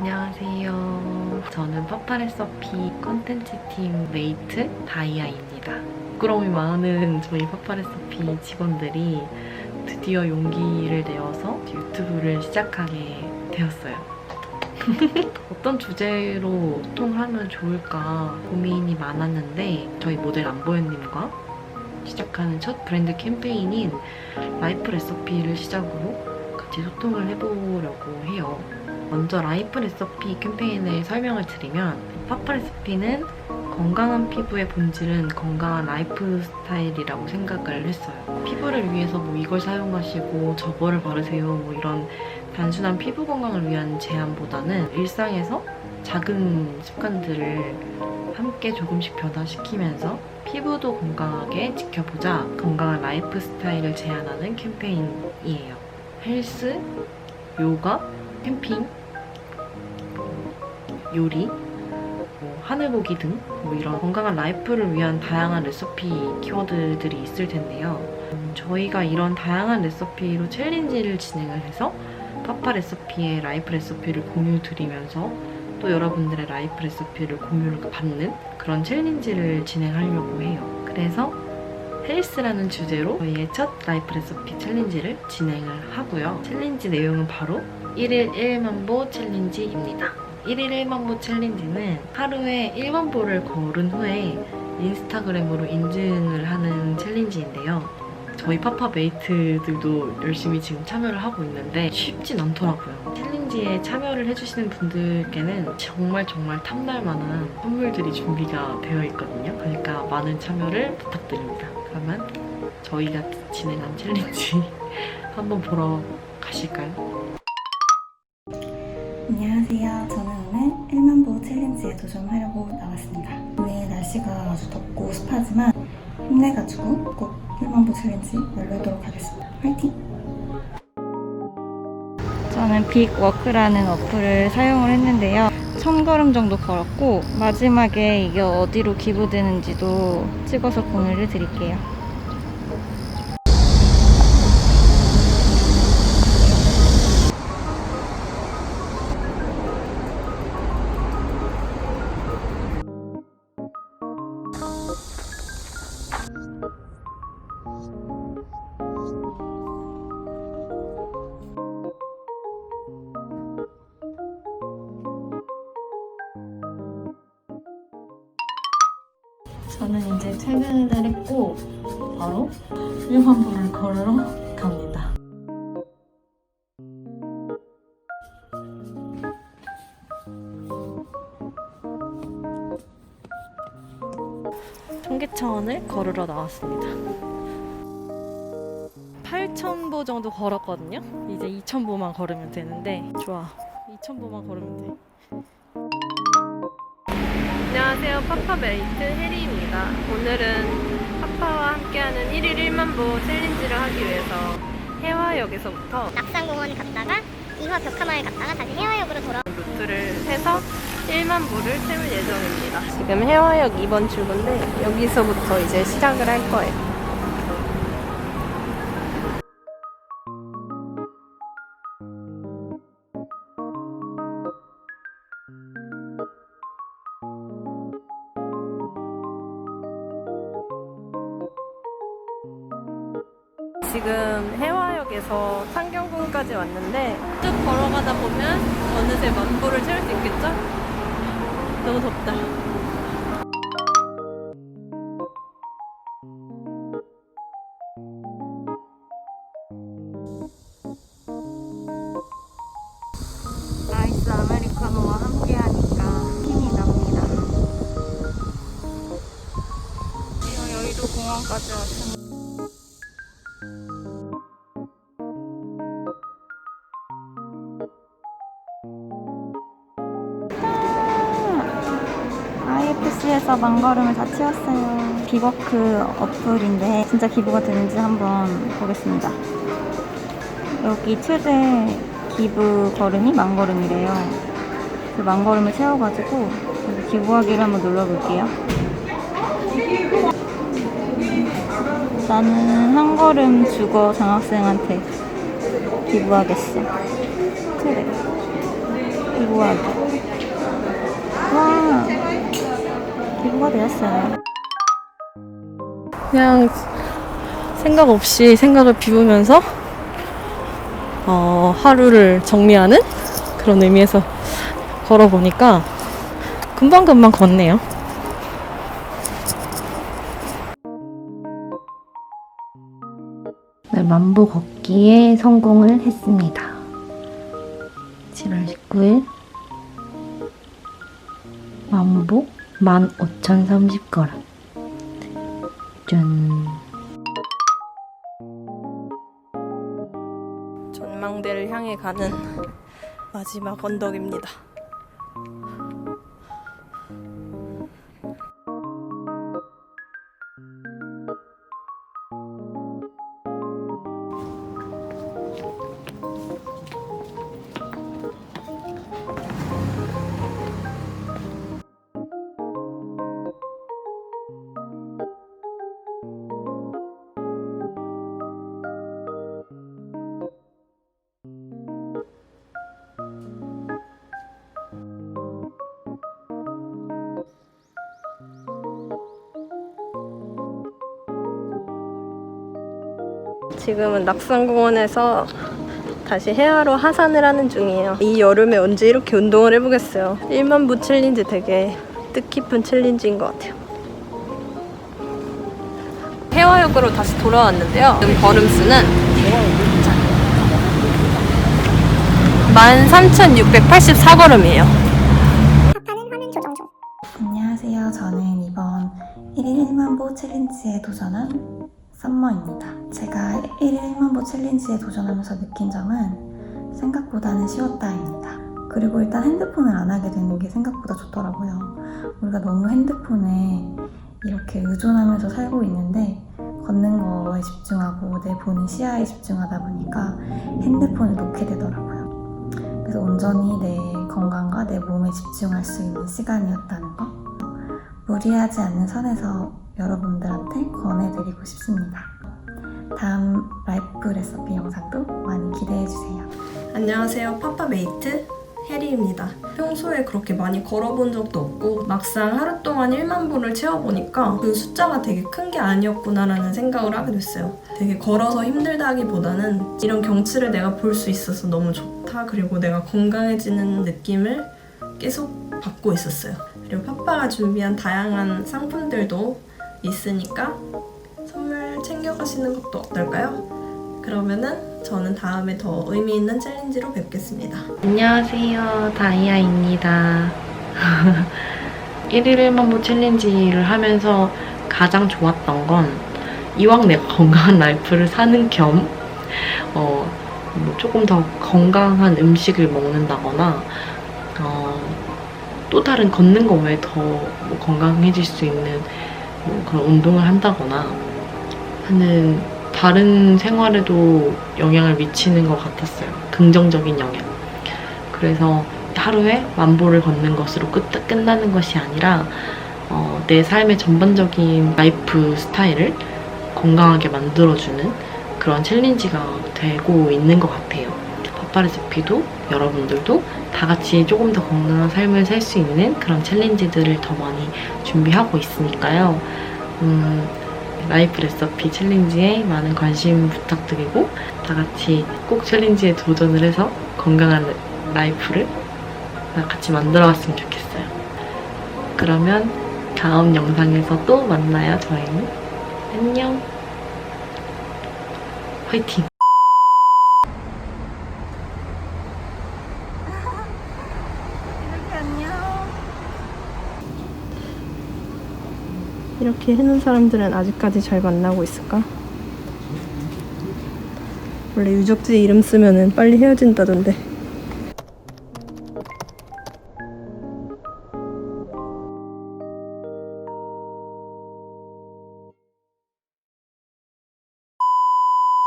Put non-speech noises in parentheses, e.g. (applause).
안녕하세요. 저는 파파레서피 컨텐츠 팀 메이트 다이아입니다. 부끄러움이 많은 저희 파파레서피 직원들이 드디어 용기를 내어서 유튜브를 시작하게 되었어요. (laughs) 어떤 주제로 소통하면 좋을까 고민이 많았는데 저희 모델 안보현님과 시작하는 첫 브랜드 캠페인인 라이프 레시피를 시작으로 같이 소통을 해보려고 해요. 먼저 라이프 레시피 캠페인을 설명을 드리면 파파 레시피는 건강한 피부의 본질은 건강한 라이프 스타일이라고 생각을 했어요. 피부를 위해서 뭐 이걸 사용하시고 저거를 바르세요 뭐 이런 단순한 피부 건강을 위한 제안보다는 일상에서 작은 습관들을 함께 조금씩 변화시키면서 피부도 건강하게 지켜보자 건강한 라이프 스타일을 제안하는 캠페인이에요. 헬스, 요가, 캠핑, 요리, 뭐 하늘보기 등 뭐 이런 건강한 라이프를 위한 다양한 레시피 키워드들이 있을 텐데요. 음, 저희가 이런 다양한 레시피로 챌린지를 진행을 해서 파파 레시피의 라이프 레시피를 공유 드리면서 또 여러분들의 라이프 레시피를 공유를 받는 그런 챌린지를 진행하려고 해요. 그래서 헬스라는 주제로 저희의 첫 라이프 레시피 챌린지를 진행을 하고요. 챌린지 내용은 바로 1일 1만보 챌린지입니다. 1일 1만보 챌린지는 하루에 1만 보를 걸은 후에 인스타그램으로 인증을 하는 챌린지인데요. 저희 파파메이트들도 열심히 지금 참여를 하고 있는데 쉽진 않더라고요. 챌린지에 참여를 해주시는 분들께는 정말 정말 탐날 만한 선물들이 준비가 되어 있거든요. 그러니까 많은 참여를 부탁드립니다. 그러면 저희가 진행한 챌린지 (laughs) 한번 보러 가실까요? 안녕하세요. 저는 오늘 1만 보 챌린지에 도전하려고 나왔습니다. 오늘 날씨가 아주 덥고 습하지만 힘내가지고 꼭 1만 보 챌린지 완료하도록 하겠습니다. 화이팅! 저는 빅워크라는 어플을 사용을 했는데요. 천 걸음 정도 걸었고 마지막에 이게 어디로 기부되는지도 찍어서 공유를 드릴게요. 저는 이제 퇴근을 했고 바로 1만 보를 걸으러 갑니다. 청계천을 걸으러 나왔습니다. 8,000보 정도 걸었거든요. 이제 2,000보만 걸으면 되는데 좋아. 2,000보만 걸으면 돼. 안녕하세요. 파파메이트 해리입니다. 오늘은 파파와 함께하는 1일 1만 보 챌린지를 하기 위해서 해화역에서부터 낙산공원 갔다가 이화 벽화마을 갔다가 다시 해화역으로 돌아 루트를 해서 1만 보를 채울 예정입니다. 지금 해화역 2번 출구인데 여기서부터 이제 시작을 할 거예요. 지금 해화역에서 창경궁까지 왔는데 쭉 걸어가다 보면 어느새 만보를 채울 수 있겠죠? 너무 덥다. 아이스 아메리카노와 함께하니까 힘이 납니다. 지금 여의도 공원까지 왔습 IFC에서 만걸음을 다 치웠어요. 비버크 어플인데 진짜 기부가 되는지 한번 보겠습니다. 여기 최대 기부 걸음이 만 걸음이래요. 그 만걸음을 채워가지고 기부하기를 한번 눌러볼게요. 나는 한 걸음 주거 장학생한테 기부하겠어. 그래. 기부하기. 기부가 되었어요. 그냥 생각 없이 생각을 비우면서 어, 하루를 정리하는 그런 의미에서 걸어보니까 금방금방 걷네요. 네, 만보 걷기에 성공을 했습니다. 7월 19일 만보 15,030걸음 짠 전망대를 향해 가는 마지막 언덕입니다. 지금은 낙산공원에서 다시 해하로 하산을 하는 중이에요. 이 여름에 언제 이렇게 운동을 해보겠어요. 1만보 챌린지 되게 뜻깊은 챌린지인 것 같아요. 해화역으로 다시 돌아왔는데요. 지금 걸음수는 13,684걸음이에요. 파파는 화면 조정 중. 안녕하세요. 저는 이번 1일 1만보 챌린지에 도전한 썸머입니다. 제가 1일 1만보 챌린지에 도전하면서 느낀 점은 생각보다는 쉬웠다입니다. 그리고 일단 핸드폰을 안 하게 되는 게 생각보다 좋더라고요. 우리가 너무 핸드폰에 이렇게 의존하면서 살고 있는데 걷는 거에 집중하고 내 보는 시야에 집중하다 보니까 핸드폰을 놓게 되더라고요. 그래서 온전히 내 건강과 내 몸에 집중할 수 있는 시간이었다는 거. 무리하지 않는 선에서 여러분들한테 권해드리고 싶습니다. 다음 라이프 레시피 영상도 많이 기대해주세요. 안녕하세요. 파파메이트 해리입니다. 평소에 그렇게 많이 걸어본 적도 없고 막상 하루 동안 1만 보를 채워보니까 그 숫자가 되게 큰 게 아니었구나라는 생각을 하게 됐어요. 되게 걸어서 힘들다기보다는 이런 경치를 내가 볼 수 있어서 너무 좋다. 그리고 내가 건강해지는 느낌을 계속 받고 있었어요. 그리고 파파가 준비한 다양한 상품들도 있으니까 선물 챙겨가시는 것도 어떨까요? 그러면은 저는 다음에 더 의미 있는 챌린지로 뵙겠습니다. 안녕하세요. 다이아입니다. (laughs) 1일 1만보 챌린지를 하면서 가장 좋았던 건 이왕 내가 (laughs) 건강한 라이프를 사는 겸 어, 뭐 조금 더 건강한 음식을 먹는다거나 어, 또 다른 걷는 거 외에 더뭐 건강해질 수 있는 뭐 그런 운동을 한다거나 하는 다른 생활에도 영향을 미치는 것 같았어요. 긍정적인 영향. 그래서 하루에 만보를 걷는 것으로 끝, 끝나는 것이 아니라 어, 내 삶의 전반적인 라이프 스타일을 건강하게 만들어주는 그런 챌린지가 되고 있는 것 같아요. 파파레시피도 여러분들도 다 같이 조금 더 건강한 삶을 살 수 있는 그런 챌린지들을 더 많이 준비하고 있으니까요. 음, 라이프 레시피 챌린지에 많은 관심 부탁드리고 다 같이 꼭 챌린지에 도전을 해서 건강한 라이프를 다 같이 만들어 갔으면 좋겠어요. 그러면 다음 영상에서 또 만나요, 저희는. 안녕. 화이팅! 이렇게 해놓은 사람들은 아직까지 잘 만나고 있을까? 원래 유적지 이름 쓰면은 빨리 헤어진다던데.